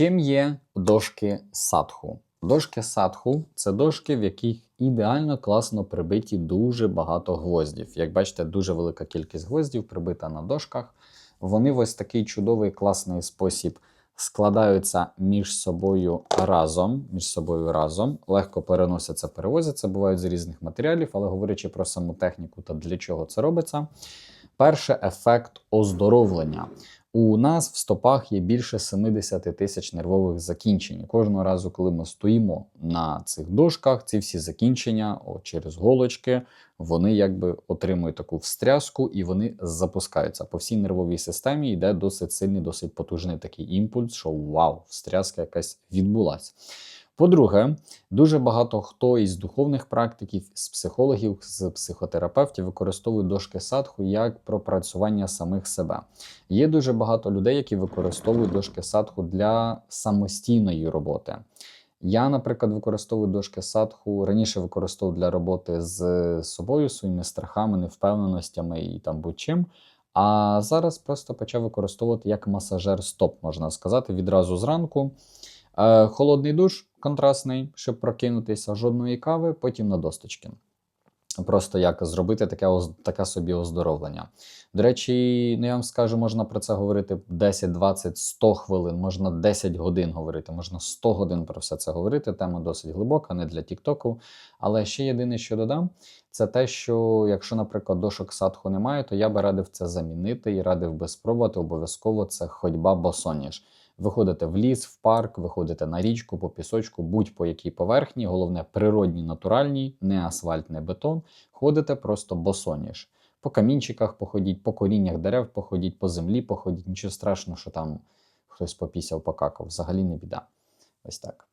Чим є дошки садху? Дошки садху це дошки, в яких ідеально класно прибиті дуже багато гвоздів. Як бачите, дуже велика кількість гвоздів прибита на дошках. Вони в ось такий чудовий класний спосіб складаються між собою разом. Між собою разом, легко переносяться, перевозяться, бувають з різних матеріалів, але говорячи про саму техніку та для чого це робиться. Перше ефект оздоровлення. У нас в стопах є більше 70 тисяч нервових закінчень. Кожного разу, коли ми стоїмо на цих дошках, ці всі закінчення о, через голочки, вони якби отримують таку встряску і вони запускаються. По всій нервовій системі йде досить сильний, досить потужний такий імпульс, що вау, встряска якась відбулася. По-друге, дуже багато хто із духовних практиків, з психологів, з психотерапевтів використовують дошки садху як пропрацювання самих себе. Є дуже багато людей, які використовують дошки садху для самостійної роботи. Я, наприклад, використовую дошки садху, раніше використовував для роботи з собою, своїми страхами, невпевненостями і там будь-чим. А зараз просто почав використовувати як масажер стоп, можна сказати, відразу зранку. Е, холодний душ контрастний, щоб прокинутися, жодної кави, потім на досточки. Просто як зробити таке таке собі оздоровлення. До речі, ну я вам скажу, можна про це говорити 10, 20, 100 хвилин, можна 10 годин говорити, можна 100 годин про все це говорити. Тема досить глибока, не для Тіктоку. Але ще єдине, що додам, це те, що якщо, наприклад, дошок садху немає, то я би радив це замінити і радив би спробувати обов'язково це ходьба босоніж. Виходите в ліс, в парк, виходите на річку, по пісочку, будь-по якій поверхні, головне природні, натуральні, не асфальт, не бетон. Ходите просто босоніж. По камінчиках походіть, по коріннях дерев походіть, по землі походіть. Нічого страшного, що там хтось попісяв, покакав. Взагалі не біда. Ось так.